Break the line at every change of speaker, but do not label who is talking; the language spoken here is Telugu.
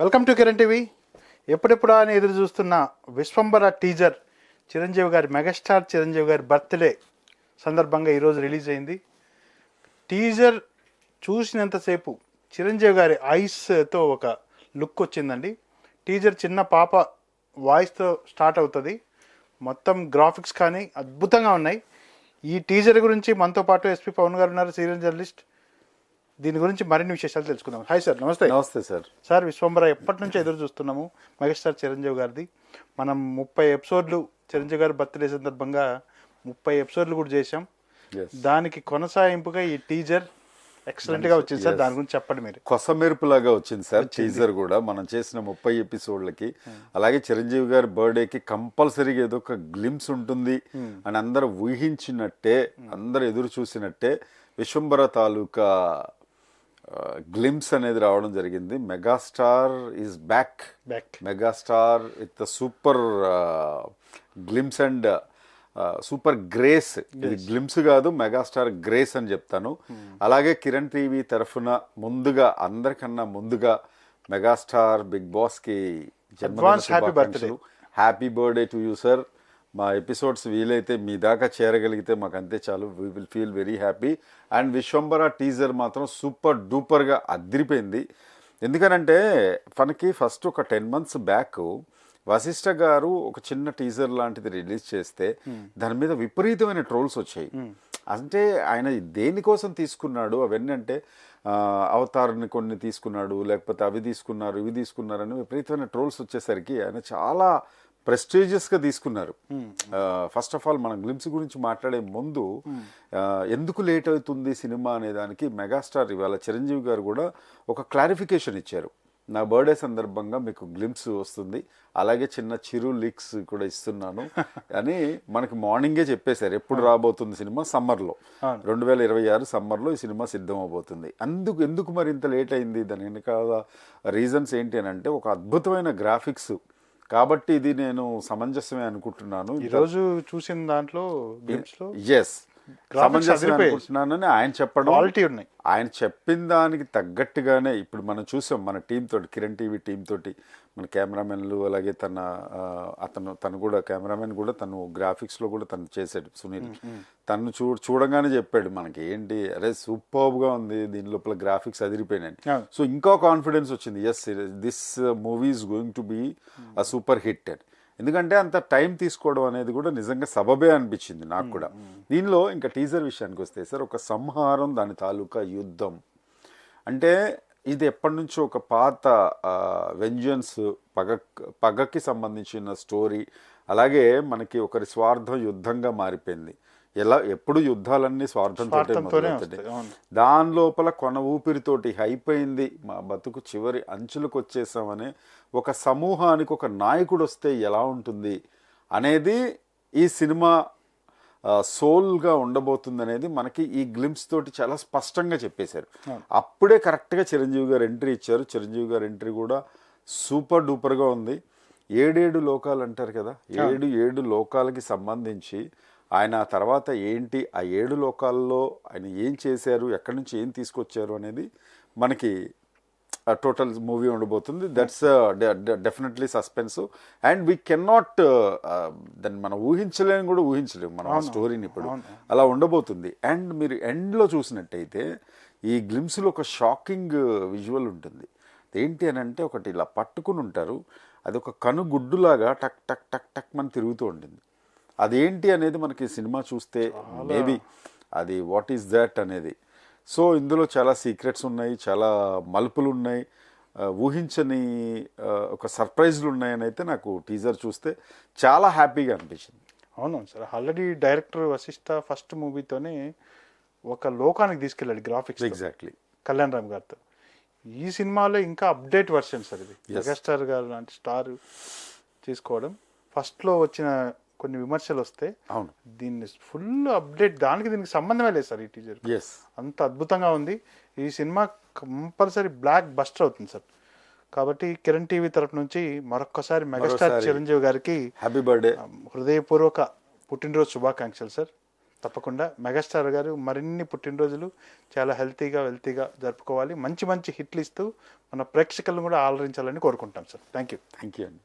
Welcome to Kiran TV. ఎప్పుడెప్పుడా అని ఎదురు చూస్తున్న విశ్వంబర టీజర్ చిరంజీవి గారి మెగాస్టార్ చిరంజీవి గారి బర్త్డే సందర్భంగా ఈరోజు రిలీజ్ అయింది. టీజర్ చూసినంతసేపు చిరంజీవి గారి ఐస్తో ఒక లుక్ వచ్చిందండి. టీజర్ చిన్న పాప వాయిస్తో స్టార్ట్ అవుతుంది. మొత్తం గ్రాఫిక్స్ కానీ అద్భుతంగా ఉన్నాయి. ఈ టీజర్ గురించి మనతో పాటు ఎస్పీ పవన్ గారు ఉన్నారు సీరియల్ జర్నలిస్ట్. దీని గురించి మరిన్ని విశేషాలు తెలుసుకుందాం. హాయ్ సార్ నమస్తే.
నమస్తే సార్
సార్ విశ్వంబర ఎప్పటి నుంచి ఎదురు చూస్తున్నాము. మెగాస్టార్ చిరంజీవి గారిది. మనం ముప్పై ఎపిసోడ్లు చిరంజీవి గారి బర్త్డే సందర్భంగా ముప్పై ఎపిసోడ్లు కూడా చేశాం. దానికి కొనసాగింపుగా ఈ టీజర్ ఎక్సలెంట్గా వచ్చింది సార్ దాని గురించి చెప్పండి మీరు.
కొసమెరుపులాగా వచ్చింది సార్ టీజర్ కూడా. మనం చేసిన ముప్పై ఎపిసోడ్లకి. అలాగే చిరంజీవి గారి బర్త్డేకి కంపల్సరీగా ఏదో ఒక గ్లిమ్స్ ఉంటుంది అని అందరూ ఊహించినట్టే అందరూ ఎదురు చూసినట్టే విశ్వంబర తాలూకా గ్లిమ్స్ అనేది రావడం జరిగింది. Megastar is back
back
megastar with super glimpse and super grace ఇది గ్లిమ్స్ కాదు మెగాస్టార్ గ్రేస్ అని చెప్తాను. అలాగే కిరణ్ టీవీ తరఫున ముందుగా అందరికన్నా ముందుగా మెగాస్టార్ బిగ్ బాస్కి
Advance happy birthday.
Happy birthday to you sir మా ఎపిసోడ్స్ వీలైతే మీ దాకా చేరగలిగితే మాకు అంతే చాలు. We will feel very happy and Vishwambhara teaser మాత్రం సూపర్ డూపర్గా అదిరిపోయింది. ఎందుకనంటే మనకి ఫస్ట్ ఒక టెన్ మంత్స్ బ్యాక్ వశిష్ఠ గారు ఒక చిన్న టీజర్ లాంటిది రిలీజ్ చేస్తే దాని మీద విపరీతమైన ట్రోల్స్ వచ్చాయి. అంటే ఆయన దేనికోసం తీసుకున్నాడు? అవన్నీ అంటే అవతార్ని కొన్ని తీసుకున్నాడు లేకపోతే అవి తీసుకున్నారు ఇవి తీసుకున్నారని విపరీతమైన ట్రోల్స్ వచ్చేసరికి ఆయన చాలా ప్రెస్టీజియస్గా తీసుకున్నారు. ఫస్ట్ ఆఫ్ ఆల్ మనం గ్లిమ్స్ గురించి మాట్లాడే ముందు ఆ, ఎందుకు లేట్ అవుతుంది సినిమా అనే దానికి మెగాస్టార్ ఇవాళ చిరంజీవి గారు కూడా ఒక క్లారిఫికేషన్ ఇచ్చారు. నా బర్త్డే సందర్భంగా మీకు గ్లిమ్స్ వస్తుంది. అలాగే చిన్న చిరు లీక్స్ కూడా ఇస్తున్నాను అని మనకి మార్నింగే చెప్పేశారు. ఎప్పుడు రాబోతుంది సినిమా? సమ్మర్లో. రెండు వేల ఇరవై ఆరు సమ్మర్లో ఈ సినిమా సిద్ధం అవబోతుంది అందుకు ఎందుకు మరి ఇంత లేట్ అయింది? దాని వెనకాల రీజన్స్ ఏంటి అని అంటే ఒక అద్భుతమైన గ్రాఫిక్స్ కాబట్టి ఇది నేను సమంజసమే అనుకుంటున్నాను
ఈరోజు చూసిన దాంట్లో
ఎస్. అనుకుంటున్నానని ఆయన చెప్పడం
క్వాలిటీ ఉన్నాయి.
ఆయన చెప్పిన దానికి తగ్గట్టుగానే ఇప్పుడు మనం చూసాం మన టీం తోటి కిరణ్ టీవీ టీం తోటి మన కెమెరామెన్లు అలాగే తన అతను తను కూడా కెమెరామెన్ కూడా తను గ్రాఫిక్స్లో కూడా తను చేశాడు సునీల్. తను చూ చూడగానే చెప్పాడు మనకి ఏంటి అరే సూపర్గా ఉంది దీని లోపల గ్రాఫిక్స్ అదిరిపోయినాయి. సో ఇంకా కాన్ఫిడెన్స్ వచ్చింది. Yes this movie is going to be a super hit అని ఎందుకంటే అంత టైం తీసుకోవడం అనేది కూడా నిజంగా సబబే అనిపించింది నాకు కూడా. దీనిలో ఇంకా టీజర్ విషయానికి వస్తే సార్ ఒక సంహారం దాని తాలూకా యుద్ధం. అంటే ఇది ఎప్పటి నుంచో ఒక పాత వెంజన్స్ పగ పగకి సంబంధించిన స్టోరీ అలాగే మనకి ఒకరి స్వార్థం యుద్ధంగా మారిపోయింది. ఎలా ఎప్పుడు యుద్ధాలన్నీ స్వార్థంతో. దాని లోపల కొన ఊపిరితోటి అయిపోయింది మా బతుకు చివరి అంచులకు వచ్చేసామనే ఒక సమూహానికి ఒక నాయకుడు వస్తే ఎలా ఉంటుంది అనేది ఈ సినిమా సోల్గా ఉండబోతుంది అనేది మనకి ఈ గ్లిమ్స్ తోటి చాలా స్పష్టంగా చెప్పేశారు. అప్పుడే కరెక్ట్గా చిరంజీవి గారు ఎంట్రీ ఇచ్చారు. చిరంజీవి గారు ఎంట్రీ కూడా సూపర్ డూపర్గా ఉంది. ఏడేడు లోకాలు అంటారు కదా ఏడు ఏడు లోకాలకి సంబంధించి ఆయన తర్వాత ఏంటి ఆ ఏడు లోకాల్లో ఆయన ఏం చేశారు ఎక్కడి నుంచి ఏం తీసుకొచ్చారు అనేది మనకి టోటల్ మూవీ ఉండబోతుంది. That's definitely suspense and we cannot దాన్ని మనం ఊహించలేని కూడా ఊహించలేము. మనం ఆ స్టోరీని ఇప్పుడు అలా ఉండబోతుంది. అండ్ మీరు ఎండ్లో చూసినట్టయితే ఈ గ్లిమ్స్లో ఒక షాకింగ్ విజువల్ ఉంటుంది. ఏంటి అని అంటే ఒకటి ఇలా పట్టుకుని ఉంటారు. అది ఒక కనుగుడ్డులాగా టక్ టక్ టక్ టక్ మన తిరుగుతూ ఉంటుంది. అదేంటి అనేది మనకి సినిమా చూస్తే మేబీ అది వాట్ ఈస్ దట్ అనేది. సో ఇందులో చాలా సీక్రెట్స్ ఉన్నాయి చాలా మలుపులు ఉన్నాయి ఊహించని ఒక సర్ప్రైజ్లు ఉన్నాయని అయితే నాకు టీజర్ చూస్తే చాలా హ్యాపీగా అనిపించింది.
అవునవును sir already director Vashishta first మూవీతోనే ఒక లోకానికి తీసుకెళ్ళాడు గ్రాఫిక్స్
ఎగ్జాక్ట్లీ
కళ్యాణ్ రామ్ గారితో. ఈ సినిమాలో ఇంకా అప్డేట్ వర్షన్ సార్ ఇది. మెగాస్టార్ గారు లాంటి స్టార్ తీసుకోవడం ఫస్ట్లో వచ్చిన కొన్ని విమర్శలు వస్తే
అవును.
దీన్ని ఫుల్ అప్డేట్ దానికి దీనికి సంబంధమే లేదు సార్ ఈ టీజర్.
ఎస్
అంత అద్భుతంగా ఉంది. ఈ సినిమా కంపల్సరీ బ్లాక్ బస్టర్ అవుతుంది సార్. కాబట్టి కిరణ్ టీవీ తరపు నుంచి మరొక్కసారి మెగాస్టార్. చిరంజీవి గారికి
హ్యాపీ బర్త్డే
హృదయపూర్వక పుట్టినరోజు శుభాకాంక్షలు సార్. తప్పకుండా మెగాస్టార్ గారు మరిన్ని పుట్టినరోజులు చాలా హెల్తీగా వెల్తీగా జరుపుకోవాలి. మంచి మంచి హిట్లు ఇస్తూ మన ప్రేక్షకులను కూడా ఆలరించాలని కోరుకుంటాం sir. Thank you
thank you అండి.